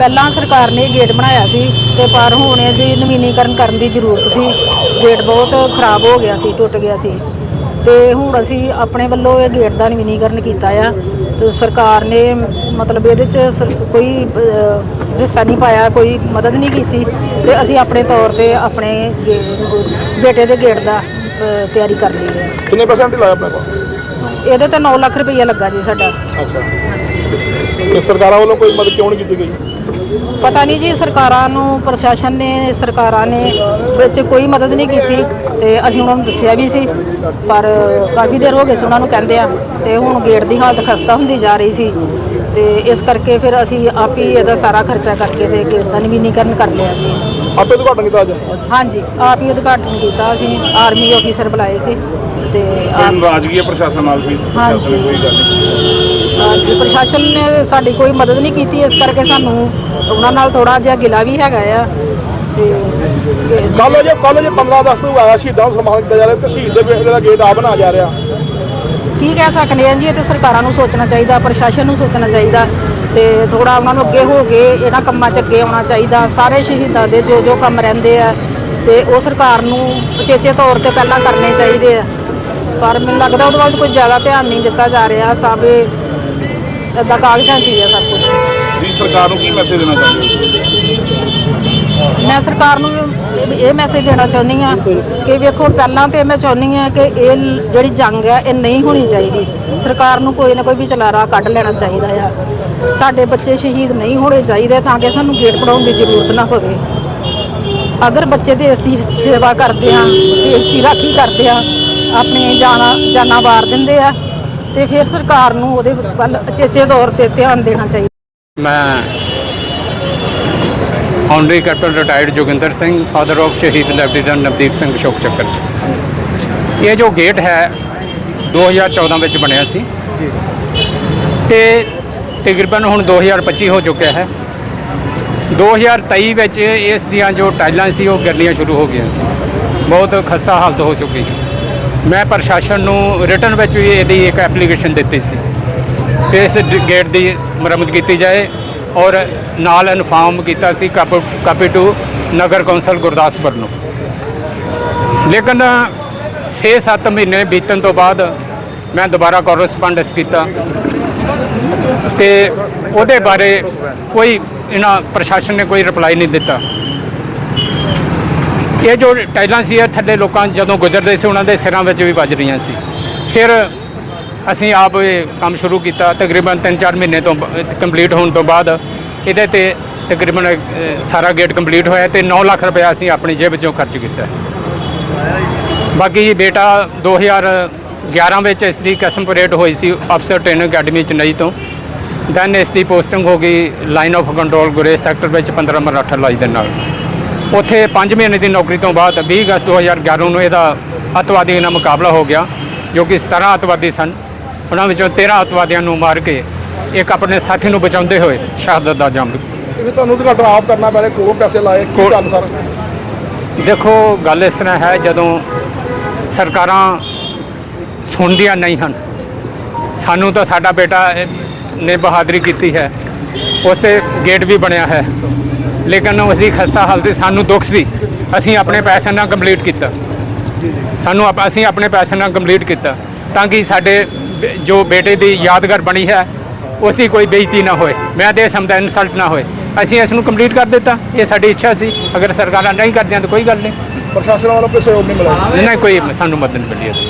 ਪਹਿਲਾਂ ਸਰਕਾਰ ਨੇ ਗੇਟ ਬਣਾਇਆ ਸੀ ਤੇ ਪਰ ਹੁਣ ਇਹਦੀ ਨਵੀਨੀਕਰਨ ਕਰਨ ਦੀ ਜ਼ਰੂਰਤ ਸੀ। ਗੇਟ ਬਹੁਤ ਖਰਾਬ ਹੋ ਗਿਆ ਸੀ ਟੁੱਟ ਗਿਆ ਸੀ। ਤੇ ਹੁਣ ਅਸੀਂ ਆਪਣੇ ਵੱਲੋਂ ਇਹ ਗੇਟ ਦਾ ਨਵੀਨੀਕਰਨ ਕੀਤਾ ਆ ਤੇ ਸਰਕਾਰ ਨੇ ਮਤਲਬ ਇਹਦੇ ਚ ਕੋਈ ਹਿੱਸਾ ਨਹੀਂ ਪਾਇਆ ਕੋਈ ਮਦਦ ਨਹੀਂ ਕੀਤੀ ਤੇ ਅਸੀਂ ਆਪਣੇ ਤੌਰ ਤੇ ਆਪਣੇ ਬੇਟੇ ਦੇ ਗੇਟ ਦਾ ਤਿਆਰੀ ਕਰ ਲਈ ਹੈ। ਕਿੰਨੇ ਪਰਸੈਂਟ ਲਾਇਆ ਆਪਣੇ ਕੋਲ? ਇਹਦੇ ਤੇ 9 ਲੱਖ ਰੁਪਈਆ ਲੱਗਾ ਜੀ ਸਾਡਾ। ਅੱਛਾ। ਤੇ ਸਰਕਾਰਾਂ ਵੱਲੋਂ ਕੋਈ ਮਦਦ ਕਿਉਂ ਨਹੀਂ ਕੀਤੀ ਗਈ? ਪਤਾ ਨਹੀਂ ਜੀ ਸਰਕਾਰਾਂ ਨੂੰ ਪ੍ਰਸ਼ਾਸਨ ਨੇ ਸਰਕਾਰਾਂ ਨੇ ਵਿੱਚ ਕੋਈ ਮਦਦ ਨਹੀਂ ਕੀਤੀ ਤੇ ਅਸੀਂ ਉਹਨਾਂ ਨੂੰ ਦੱਸਿਆ ਵੀ ਸੀ ਪਰ ਕਾਫੀ ਦੇਰ ਹੋ ਗਈ ਸੀ ਉਹਨਾਂ ਨੂੰ ਕਹਿੰਦੇ ਆ ਤੇ ਹੁਣ ਗੇਟ ਦੀ ਹਾਲਤ ਖਸਤਾ ਹੁੰਦੀ ਜਾ ਰਹੀ ਸੀ ਤੇ ਇਸ ਕਰਕੇ ਫਿਰ ਅਸੀਂ ਆਪ ਹੀ ਇਹਦਾ ਸਾਰਾ ਖਰਚਾ ਕਰਕੇ ਤੇ ਗੇਟ ਦਾ ਨਵੀਨੀਕਰਨ ਕਰ ਲਿਆ ਜੀ। ਆਪੇ ਉਦਘਾਟਨ ਕੀਤਾ ਅੱਜ? ਹਾਂਜੀ ਆਪ ਹੀ ਉਦਘਾਟਨ ਕੀਤਾ ਅਸੀਂ ਆਰਮੀ ਆਫੀਸਰ ਬੁਲਾਏ ਸੀ। ਤੇ ਆਪ ਪ੍ਰਸ਼ਾਸਨ ਨਾਲ ਵੀ ਹਾਂਜੀ। ਕੋਈ ਗੱਲ ਨਹੀਂ। ਹਾਂਜੀ ਪ੍ਰਸ਼ਾਸਨ ਨੇ ਸਾਡੀ ਕੋਈ ਮਦਦ ਨਹੀਂ ਕੀਤੀ ਇਸ ਕਰਕੇ ਸਾਨੂੰ ਉਹਨਾਂ ਨਾਲ ਥੋੜਾ ਜਿਹਾ ਗਿਲਾ ਵੀ ਹੈਗਾ ਆ ਤੇ ਕੱਲ ਜੇ ਕੱਲ ਜੇ 15 ਅਗਸਤ ਨੂੰ ਆਇਆ ਸ਼ਹੀਦਾਂ ਨੂੰ ਸਨਮਾਨ ਕੀਤਾ ਜਾ ਰਿਹਾ ਤੇ ਸ਼ਹੀਦ ਦੇ ਬੇਟੇ ਦਾ ਗੇਟ ਆ ਬਣਾ ਜਾ ਰਿਹਾ। ਕੀ ਕਹਿ ਸਕਦੇ ਹਾਂ ਜੀ ਇਹ ਤੇ ਸਰਕਾਰਾਂ ਨੂੰ ਸੋਚਣਾ ਚਾਹੀਦਾ ਪ੍ਰਸ਼ਾਸਨ ਨੂੰ ਸੋਚਣਾ ਚਾਹੀਦਾ ਤੇ ਥੋੜਾ ਉਹਨਾਂ ਨੂੰ ਅੱਗੇ ਹੋ ਕੇ ਇਹਨਾਂ ਕੰਮਾਂ 'ਚ ਅੱਗੇ ਆਉਣਾ ਚਾਹੀਦਾ। ਸਾਰੇ ਸ਼ਹੀਦਾਂ ਦੇ ਜੋ ਜੋ ਕੰਮ ਰਹਿੰਦੇ ਆ ਤੇ ਉਹ ਸਰਕਾਰ ਨੂੰ ਉਚੇਚੇ ਤੌਰ ਤੇ ਪਹਿਲਾਂ ਕਰਨੇ ਚਾਹੀਦੇ ਆ। ਪਰ ਮੈਨੂੰ ਲੱਗਦਾ ਉਹਦੇ ਵੱਲ ਕੋਈ ਜ਼ਿਆਦਾ ਧਿਆਨ ਨਹੀਂ ਦਿੱਤਾ ਜਾ ਰਿਹਾ ਸਭ ਇਦਾਂ ਕਾਗਜ਼ਾਂ 'ਚ ਹੀ ਆ ਸਭ ਕੁਝ ਵੀ ਸਰਕਾਰ ਨੂੰ ਕੀ ਮੈਸੇਜ ਦੇਣਾ ਚਾਹੁੰਦੇ ਮੈਂ ਸਰਕਾਰ ਨੂੰ ਇਹ- ਇਹ ਮੈਸੇਜ ਦੇਣਾ ਚਾਹੁੰਦੀ ਆ ਕਿ ਵੇਖੋ ਪਹਿਲਾਂ ਤੇ ਮੈਂ ਚਾਹੁੰਦੀ ਆ ਕਿ ਇਹ ਲ- ਜਿਹੜੀ ਜੰਗ ਹੈ ਇਹ ਨਹੀਂ ਹੋਣੀ ਚਾਹੀਦੀ। ਸਰਕਾਰ ਨੂੰ ਕੋਈ ਨਾ ਕੋਈ ਵਿਚਲਾਰਾ ਕੱਢ ਲੈਣਾ ਚਾਹੀਦਾ ਆ। ਸਾਡੇ ਬੱਚੇ ਸ਼ਹੀਦ ਨਹੀਂ ਹੋਣੇ ਚਾਹੀਦੇ ਤਾਂ ਕਿ ਸਾਨੂੰ ਗੇਟ ਪੜਾਉਣ ਦੀ ਜ਼ਰੂਰਤ ਨਾ ਪਵੇ। ਅਗਰ ਬੱਚੇ ਦੇਸ਼ ਦੀ ਸੇਵਾ ਕਰਦੇ ਆ ਦੇਸ਼ ਦੀ ਰਾਖੀ ਕਰਦੇ ਆ ਆਪਣੀਆਂ ਜਾਨਾਂ ਜਾਨਾਂ ਵਾਰ ਦਿੰਦੇ ਆ ਤੇ ਫਿਰ ਸਰਕਾਰ ਨੂੰ ਉਹਦੇ ਵੱਲ ਅਚੇਚੇ ਤੌਰ ਤੇ ਧਿਆਨ ਦੇਣਾ ਚਾਹੀਦਾ। ਮੈਂ honorary captain retired Joginder Singh father of ਸ਼ਹੀਦ ਲੈਫਟੀਨੈਂਟ ਨਵਦੀਪ ਸਿੰਘ ਅਸ਼ੋਕ ਚੱਕਰ। ਇਹ ਜੋ ਗੇਟ ਹੈ 2014 ਵਿੱਚ ਬਣਿਆ ਸੀ। ਤੇ ਤਕਰੀਬਨ ਹੁਣ 2025 ਹੋ ਚੁੱਕਿਆ ਹੈ। 2023 ਵਿੱਚ ਇਸ ਦੀਆਂ ਜੋ ਟਾਈਲਾਂ ਸੀ, ਉਹ ਗਿਰਨੀਆਂ ਸ਼ੁਰੂ ਹੋ ਗਈਆਂ ਸੀ। ਬਹੁਤ ਖਸਤਾ ਹਾਲਤ ਹੋ ਚੁੱਕੀ ਸੀ ਮੈਂ ਪ੍ਰਸ਼ਾਸਨ ਨੂੰ ਰਿਟਰਨ ਵਿੱਚ ਵੀ ਇਹਦੀ ਇੱਕ ਐਪਲੀਕੇਸ਼ਨ ਦਿੱਤੀ ਸੀ ਕਿ ਇਸ ਗੇਟ ਦੀ ਮੁਰੰਮਤ ਕੀਤੀ ਜਾਏ ਔਰ ਨਾਲ ਇਨਫਾਰਮ ਕੀਤਾ ਸੀ copy copy to Nagar council Gurdaspur ਨੂੰ। ਲੇਕਿਨ 6-7 ਮਹੀਨੇ ਬੀਤਣ ਤੋਂ ਬਾਅਦ ਮੈਂ ਦੁਬਾਰਾ ਕੋਰਸਪੋਂਡੈਂਸ ਕੀਤਾ ਤੇ ਉਹਦੇ ਬਾਰੇ ਕੋਈ ਇਹਨਾਂ ਪ੍ਰਸ਼ਾਸਨ ਨੇ ਕੋਈ ਰਿਪਲਾਈ ਨਹੀਂ ਦਿੱਤਾ। ਇਹ ਜੋ ਟਾਈਲਾਂ ਸੀ, ਇਹ ਥੱਲੇ ਲੋਕਾਂ ਜਦੋਂ ਗੁਜ਼ਰਦੇ ਸੀ, ਉਹਨਾਂ ਦੇ ਸਿਰਾਂ ਵਿੱਚ ਵੀ ਵੱਜ ਰਹੀਆਂ ਸੀ। ਫਿਰ ਅਸੀਂ ਆਪ ਇਹ ਕੰਮ ਸ਼ੁਰੂ ਕੀਤਾ। ਤਕਰੀਬਨ 3-4 ਮਹੀਨੇ ਤੋਂ ਕੰਪਲੀਟ ਹੋਣ ਤੋਂ ਬਾਅਦ ਇਹਦੇ ਤੇ ਤਕਰੀਬਨ ਸਾਰਾ ਗੇਟ ਕੰਪਲੀਟ ਹੋਇਆ ਤੇ 9 ਲੱਖ ਰੁਪਏ ਅਸੀਂ ਆਪਣੀ ਜੇਬ ਵਿੱਚੋਂ ਖਰਚ ਕੀਤਾ। ਬਾਕੀ ਜੀ ਬੇਟਾ 2011 ਵਿੱਚ ਇਸ ਦੀ ਕਸਮ ਪਰੇਡ ਹੋਈ ਸੀ ਅਫਸਰ ਟ੍ਰੇਨਿੰਗ ਅਕੈਡਮੀ ਚੇਨਈ ਤੋਂ। ਦੈਨ ਇਸ ਦੀ ਪੋਸਟਿੰਗ ਹੋ ਗਈ line of control Gurez sector ਵਿੱਚ 15 ਮਰਾਠਾ ਲਾਈ ਦੇ ਨਾਲ। ਉੱਥੇ 5 ਮਹੀਨੇ ਦੀ ਨੌਕਰੀ ਤੋਂ ਬਾਅਦ 20 ਅਗਸਤ 2011 ਨੂੰ ਇਹਦਾ ਅੱਤਵਾਦੀਆਂ ਨਾਲ ਮੁਕਾਬਲਾ ਹੋ ਗਿਆ ਜੋ ਕਿ 17 ਅੱਤਵਾਦੀ ਸਨ। ਉਹਨਾਂ ਵਿੱਚੋਂ 13 ਅੱਤਵਾਦੀਆਂ ਨੂੰ ਮਾਰ ਕੇ ਇੱਕ ਆਪਣੇ ਸਾਥੀ ਨੂੰ ਬਚਾਉਂਦੇ ਹੋਏ ਸ਼ਹਾਦਤ ਦਾ ਜੰਮ। ਇਹ ਤੁਹਾਨੂੰ ਉਦਘਾਟਨ ਆਪ ਕਰਨਾ ਪੈ ਰਿਹਾ ਕੋਲੋਂ ਪੈਸੇ ਲਾਏ? ਕੀ ਗੱਲ ਸਰ? ਦੇਖੋ ਗੱਲ ਇਸ ਤਰ੍ਹਾਂ ਹੈ ਜਦੋਂ ਸਰਕਾਰਾਂ ਸੁਣਦੀਆਂ ਨਹੀਂ ਹਨ ਸਾਨੂੰ ਤਾਂ ਸਾਡਾ ਬੇਟਾ ਨੇ ਬਹਾਦਰੀ ਕੀਤੀ ਹੈ। ਉਸੇ ਗੇਟ ਵੀ ਬਣਿਆ ਹੈ। ਲੇਕਿਨ ਉਸ ਦੀ ਖਸਤਾ ਹਾਲਤ ਸਾਨੂੰ ਦੁੱਖ ਸੀ। ਅਸੀਂ ਆਪਣੇ ਪੈਸੇ ਨਾਲ ਕੰਪਲੀਟ ਕੀਤਾ। ਸਾਨੂੰ ਆਪ- ਅਸੀਂ ਆਪਣੇ ਪੈਸੇ ਨਾਲ ਕੰਪਲੀਟ ਕੀਤਾ ਤਾਂ ਕਿ ਸਾਡੇ ਜੋ ਬੇਟੇ ਦੀ ਯਾਦਗਾਰ ਬਣੀ ਹੈ ਉਸ ਦੀ ਕੋਈ ਬੇਇੱਜ਼ਤੀ ਨਾ ਹੋਏ। ਮੈਂ ਤੇ ਸਮਝਦਾ ਇਨਸਲਟ ਨਾ ਹੋਏ। ਅਸੀਂ ਇਸ ਨੂੰ ਕੰਪਲੀਟ ਕਰ ਦਿੱਤਾ। ਇਹ ਸਾਡੀ ਇੱਛਾ ਸੀ। ਅਗਰ ਸਰਕਾਰਾਂ ਨਹੀਂ ਕਰਦੀਆਂ ਤਾਂ ਕੋਈ ਗੱਲ ਨਹੀਂ। ਪ੍ਰਸ਼ਾਸਨ ਵੱਲੋਂ ਕੋਈ ਸਹਿਯੋਗ ਨਹੀਂ ਮਿਲਿਆ। ਨਹੀਂ ਕੋਈ ਸਾਨੂੰ ਮਦਦ ਨਹੀਂ ਮਿਲੀ।